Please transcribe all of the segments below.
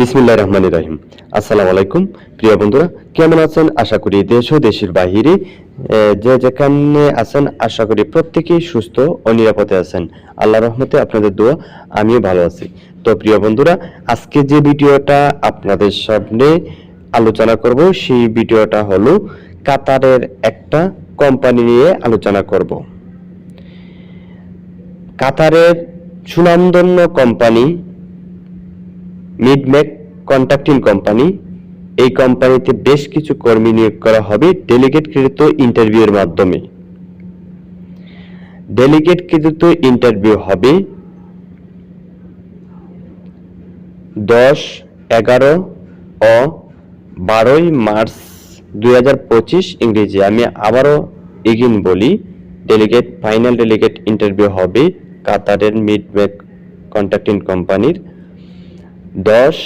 বিসমিল্লাহ রহমান রাহিম। আসসালামু আলাইকুম। প্রিয় বন্ধুরা, কেমন আছেন? আশা করি দেশ ও দেশের বাহিরে যে যেখানে আছেন, আশা করি প্রত্যেকেই সুস্থ ও নিরাপদে আছেন। আল্লাহ রহমতে আপনাদের দোয়া, আমিও ভালো আছি। তো প্রিয় বন্ধুরা, আজকে যে ভিডিওটা আপনাদের সামনে আলোচনা করব, সেই ভিডিওটা হলো কাতারের একটা কোম্পানি নিয়ে আলোচনা করব। কাতারের সুনামধন্য কোম্পানি মিডমেক কন্ট্রাক্টিং কোম্পানি এই কোম্পানিতে বেশ কিছু কর্মী নিয়োগ করা হবে ডেলিগেট কৃত ইন্টারভিউর মাধ্যমে। ডেলিগেট কৃত ইন্টারভিউ হবে দশ, এগারো ও বারোই মার্চ দুই হাজার পঁচিশ ইংরেজি। আমি আবারও এগিন বলি ডেলিগেট ফাইনাল ডেলিগেট ইন্টারভিউ হবে কাতারের মিডমেক কন্ট্রাক্টিং কোম্পানির দশ,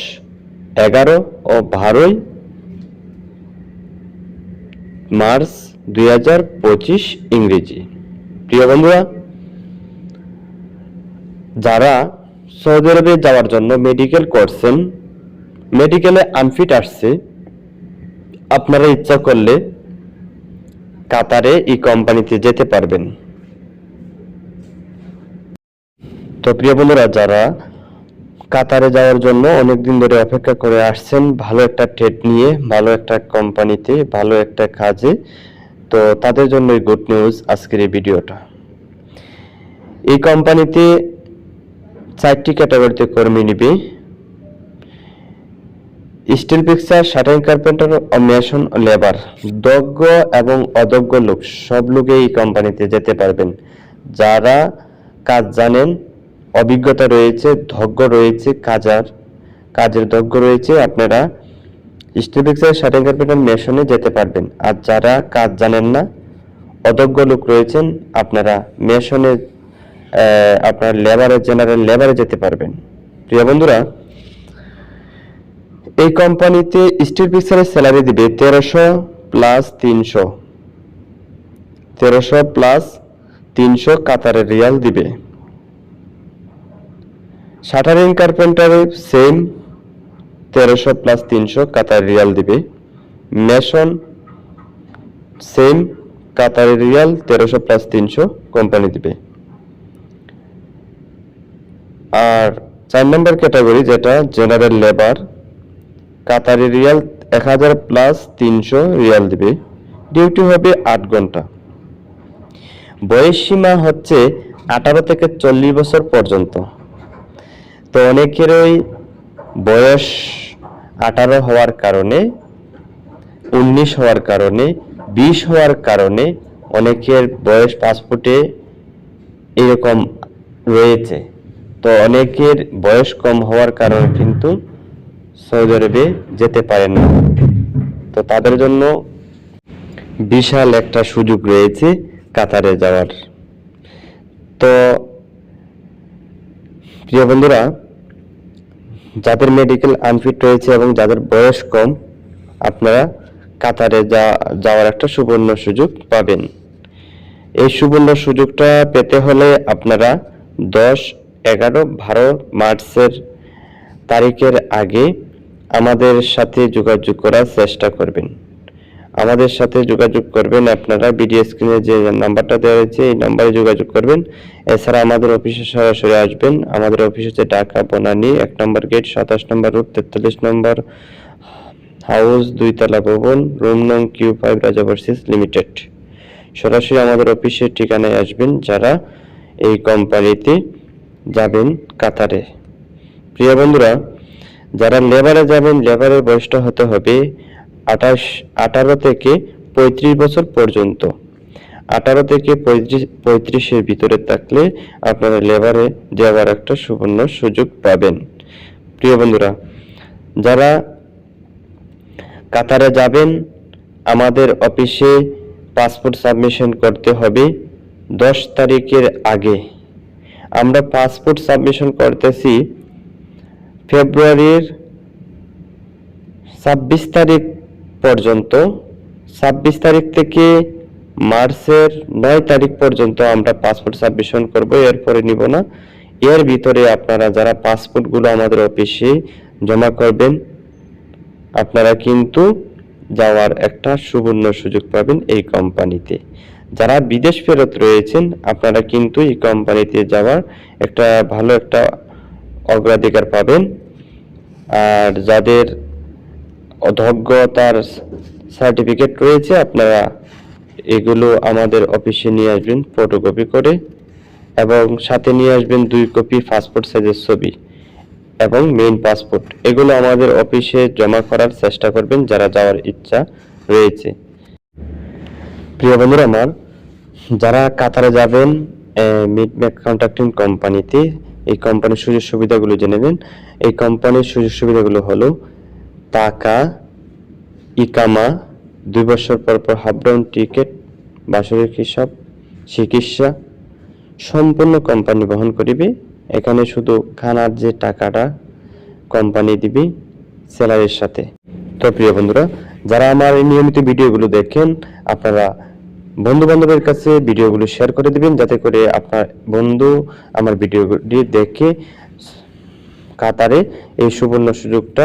এগারো ও বারোই মার্চ দুই পঁচিশ ইংরেজি। প্রিয় বন্ধুরা, যারা সৌদি আরবে যাওয়ার জন্য মেডিকেল করছেন মেডিকেলে আনফিট আসছে, আপনারা ইচ্ছা করলে কাতারে এই কোম্পানিতে যেতে পারবেন। তো প্রিয় বন্ধুরা, যারা কাতারে যাওয়ার জন্য অনেকদিন ধরে অপেক্ষা করে আসছেন। ভালো একটা ট্রেড নিয়ে, ভালো একটা কোম্পানিতে ভালো একটা কাজে। তো তাদের জন্য গুড নিউজ আজকের এই ভিডিওটা। এই কোম্পানিতে চারটি ক্যাটাগরিতে কর্মী নিবে। স্টিল পিকচার শাটারিং কার্পেন্টার ও মেশন লেবার দক্ষ এবং অদক্ষ লোক, সব লোকে এই কোম্পানিতে যেতে পারবেন। যারা কাজ জানেন অভিজ্ঞতা রয়েছে, ধৈর্য রয়েছে, কাজার, কাজের দক্ষ রয়েছে, আপনারা স্টিল পিকচার শাটারিং কার্পেন্টার মেশনে যেতে পারবেন। আর যারা কাজ জানেন না, অদক্ষ লোক রয়েছেন, আপনারা মেশনে আপনার লেবারে জেনারেল লেবারে যেতে পারবেন। প্রিয় বন্ধুরা, এই কোম্পানিতে স্টিল পিকচারের স্যালারি দিবে তেরোশো প্লাস তিনশো। তেরোশো প্লাস তিনশো কাতারের রিয়াল দিবে। শাটারিং কার্পেন্টারে সেম তেরোশো প্লাস তিনশো কাতার রিয়াল দিবে। মেশন সেম কাতার রিয়াল তেরোশো প্লাস তিনশো কোম্পানি দিবে। আর চার নম্বর ক্যাটাগরি যেটা, জেনারেল লেবার, কাতারি রিয়াল এক হাজার প্লাস তিনশো রিয়াল দিবে। ডিউটি হবে আট ঘণ্টা। বয়স সীমা হচ্ছে আঠারো থেকে চল্লিশ বছর পর্যন্ত। তো অনেকেরই বয়স আঠারো হওয়ার কারণে, উনিশ হওয়ার কারণে, বিশ হওয়ার কারণে অনেকের বয়স পাসপোর্টে এরকম রয়েছে। তো অনেকের বয়স কম হওয়ার কারণে কিন্তু সৌদি আরবে যেতে পারেন না। তো তাদের জন্য বিশাল একটা সুযোগ রয়েছে কাতারে যাওয়ার। তো প্রিয় বন্ধুরা যাদের মেডিকেল আনফিট রয়েছে এবং যাদের বয়স কম, আপনারা কাতারে যা, যাওয়ার একটা সুবর্ণ সুযোগ পাবেন। এই সুবর্ণ সুযোগটা পেতে হলে আপনারা দশ, এগারো, বারো মার্চের তারিখের আগে আমাদের সাথে যোগাযোগ করার চেষ্টা করবেন। আমাদের সাথে যোগাযোগ করবেন আপনারা, ভিডিও স্ক্রিনে যে নাম্বারটা দেওয়া হয়েছে এই নাম্বারে যোগাযোগ করবেন। এছাড়া আমাদের অফিসে সরাসরি আসবেন। আমাদের অফিস হচ্ছে ঢাকা বনানী, এক নম্বর গেট, সাতাশ নম্বর রোড, তেতাল্লিশ নম্বর হাউস, দুইতলা ভবন, রুম নং কিউ ফাইভ রাজা ভার্সিস লিমিটেড। সরাসরি আমাদের অফিসের ঠিকানায় আসবেন যারা এই কোম্পানিতে যাবেন কাতারে। প্রিয় বন্ধুরা, যারা লেবারে যাবেন লেবারের বয়সটা হতে হবে আঠাশ, আঠারো থেকে পঁয়ত্রিশ বছর পর্যন্ত। আঠারো থেকে পঁয়ত্রিশ, পঁয়ত্রিশের ভিতরে থাকলে আপনারা লেবারে যাওয়ার একটা সুবর্ণ সুযোগ পাবেন। প্রিয় বন্ধুরা, যারা কাতারে যাবেন, আমাদের অফিসে পাসপোর্ট সাবমিশন করতে হবে দশ তারিখের আগে। আমরা পাসপোর্ট সাবমিশন করতেছি ফেব্রুয়ারির ছাব্বিশ তারিখ পর্যন্ত, ছাব্বিশ তারিখ থেকে মার্চের নয় তারিখ পর্যন্ত আমরা পাসপোর্ট সাবমিশন করব, এরপরে নিব না। এর ভিতরে আপনারা যারা পাসপোর্টগুলো আমাদের অফিসে জমা করবেন, আপনারা কিন্তু যাওয়ার একটা সুবর্ণ সুযোগ পাবেন এই কোম্পানিতে। যারা বিদেশ ফেরত রয়েছেন, আপনারা কিন্তু এই কোম্পানিতে যাওয়ার একটা ভালো একটা অগ্রাধিকার পাবেন। আর যাদের অধজ্ঞতার সার্টিফিকেট রয়েছে, আপনারা এগুলো আমাদের অফিসে নিয়ে আসবেন ফটোকপি করে, এবং সাথে নিয়ে আসবেন দুই কপি পাসপোর্ট সাইজের ছবি এবং মেইন পাসপোর্ট এগুলো আমাদের অফিসে জমা করার চেষ্টা করবেন যারা যাওয়ার ইচ্ছা রয়েছে। প্রিয় বন্ধুরা, আমার যারা কাতারে যাবেন মিডম্যাক কন্ট্রাক্টিং কোম্পানিতে এই কোম্পানির সুযোগ সুবিধাগুলো জেনে নেন। এই কোম্পানির সুযোগ সুবিধাগুলো হলো টাকা, ইকামা, দুই বছর পর পর হাফ ডাউন টিকিট বাসরিক হিসাব, চিকিৎসা, সম্পূর্ণ কোম্পানি বহন করিবে। এখানে শুধু খানার যে টাকাটা কোম্পানি দিবে স্যালারির সাথে। তো প্রিয় বন্ধুরা, যারা আমার এই নিয়মিত ভিডিওগুলো দেখেন, আপনারা বন্ধু বান্ধবের কাছে ভিডিওগুলো শেয়ার করে দিবেন, যাতে করে আপনার বন্ধু আমার ভিডিওটি দেখে কাতারে এই সুবর্ণ সুযোগটা